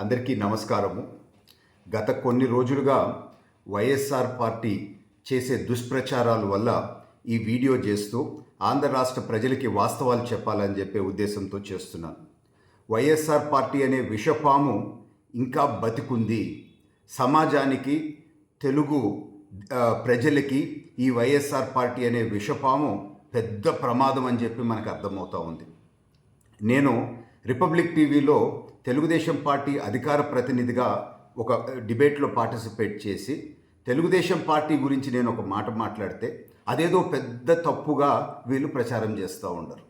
అందరికీ నమస్కారము. గత కొన్ని రోజులుగా వైఎస్ఆర్ పార్టీ చేసే దుష్ప్రచారాల వల్ల ఈ వీడియో చేస్తూ ఆంధ్ర రాష్ట్ర ప్రజలకి వాస్తవాలు చెప్పాలని చెప్పే ఉద్దేశంతో చేస్తున్నాను. వైఎస్ఆర్ పార్టీ అనే విషపాము ఇంకా బతికుంది. సమాజానికి తెలుగు ప్రజలకి ఈ వైఎస్ఆర్ పార్టీ అనే విషపాము పెద్ద ప్రమాదం అని చెప్పి మనకు అర్థమవుతూ ఉంది. నేను రిపబ్లిక్ టీవీలో తెలుగుదేశం పార్టీ అధికార ప్రతినిధిగా ఒక డిబేట్లో పార్టిసిపేట్ చేసి తెలుగుదేశం పార్టీ గురించి నేను ఒక మాట మాట్లాడితే అదేదో పెద్ద తప్పుగా వీళ్ళు ప్రచారం చేస్తూ ఉండరు.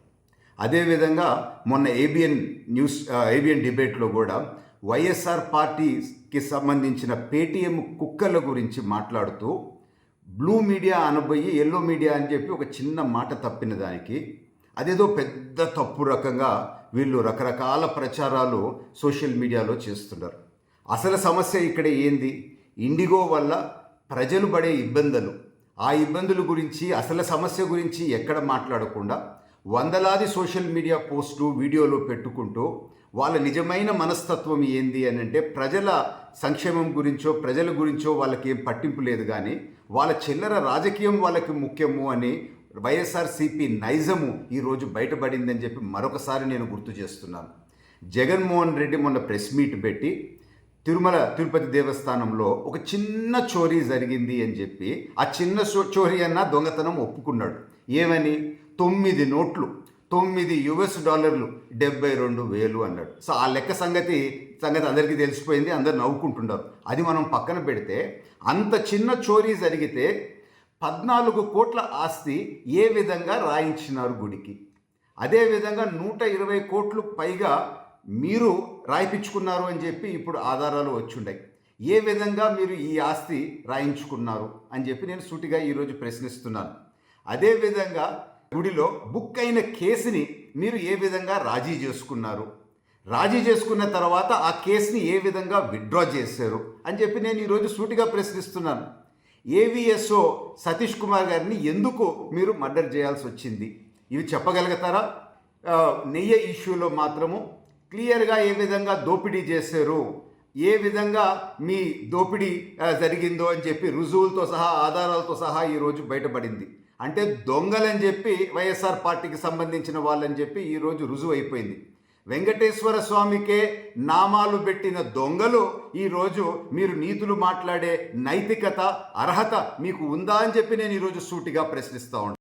అదేవిధంగా మొన్న ఏబిఎన్ న్యూస్ ఏబిఎన్ డిబేట్లో కూడా వైఎస్ఆర్ పార్టీకి సంబంధించిన పేటీఎం కుక్కల గురించి మాట్లాడుతూ బ్లూ మీడియా అనబోయి ఎల్లో మీడియా అని చెప్పి ఒక చిన్న మాట తప్పిన దానికి అదేదో పెద్ద తప్పు రకంగా వీళ్ళు రకరకాల ప్రచారాలు సోషల్ మీడియాలో చేస్తున్నారు. అసలు సమస్య ఇక్కడ ఏంది? ఇండిగో వల్ల ప్రజలు పడే ఇబ్బందులు. ఆ ఇబ్బందుల గురించి అసలు సమస్య గురించి ఎక్కడ మాట్లాడకుండా వందలాది సోషల్ మీడియా పోస్టులు వీడియోలు పెట్టుకుంటూ వాళ్ళ నిజమైన మనస్తత్వం ఏంది అని అంటే ప్రజల సంక్షేమం గురించో ప్రజల గురించో వాళ్ళకి ఏం పట్టింపు లేదు కానీ వాళ్ళ చిల్లర రాజకీయం వాళ్ళకి ముఖ్యము అని వైఎస్ఆర్సీపీ నైజము ఈరోజు బయటపడిందని చెప్పి మరొకసారి నేను గుర్తు చేస్తున్నాను. జగన్మోహన్ రెడ్డి మొన్న ప్రెస్ మీట్ పెట్టి తిరుమల తిరుపతి దేవస్థానంలో ఒక చిన్న చోరీ జరిగింది అని చెప్పి ఆ చిన్న చోరీ అన్న దొంగతనం ఒప్పుకున్నాడు. ఏమని? తొమ్మిది నోట్లు తొమ్మిది యుఎస్ డాలర్లు డెబ్బై రెండు వేలు అన్నాడు. సో ఆ లెక్క సంగతి సంగతి అందరికీ తెలిసిపోయింది అందరు నవ్వుకుంటున్నారు. అది మనం పక్కన పెడితే అంత చిన్న చోరీ జరిగితే పద్నాలుగు కోట్ల ఆస్తి ఏ విధంగా రాయించినారు గుడికి? అదేవిధంగా నూట ఇరవై కోట్లు పైగా మీరు రాయిపించుకున్నారు అని చెప్పి ఇప్పుడు ఆధారాలు వచ్చుండాయి. ఏ విధంగా మీరు ఈ ఆస్తి రాయించుకున్నారు అని చెప్పి నేను సూటిగా ఈరోజు ప్రశ్నిస్తున్నాను. అదేవిధంగా గుడిలో బుక్ అయిన కేసుని మీరు ఏ విధంగా రాజీ చేసుకున్నారు? రాజీ చేసుకున్న తర్వాత ఆ కేసుని ఏ విధంగా విత్డ్రా చేశారు? అని చెప్పి నేను ఈరోజు సూటిగా ప్రశ్నిస్తున్నాను. ఏవిఎస్ఓ సతీష్ కుమార్ గారిని ఎందుకు మీరు మర్డర్ చేయాల్సి వచ్చింది? ఇవి చెప్పగలుగుతారా? నెయ్యి నెయ్య ఇష్యూలో మాత్రము క్లియర్గా ఏ విధంగా దోపిడీ చేశారు? ఏ విధంగా మీ దోపిడీ జరిగిందో అని చెప్పి రుజువులతో సహా ఆధారాలతో సహా ఈరోజు బయటపడింది. అంటే దొంగలని చెప్పి వైఎస్ఆర్ పార్టీకి సంబంధించిన వాళ్ళని చెప్పి ఈరోజు రుజువు అయిపోయింది వెంకటేశ్వర స్వామికే నామాలు పెట్టిన దొంగలు ఈరోజు మీరు నీతులు మాట్లాడే నైతికత అర్హత మీకు ఉందా అని చెప్పి నేను ఈరోజు సూటిగా ప్రశ్నిస్తా ఉన్నాను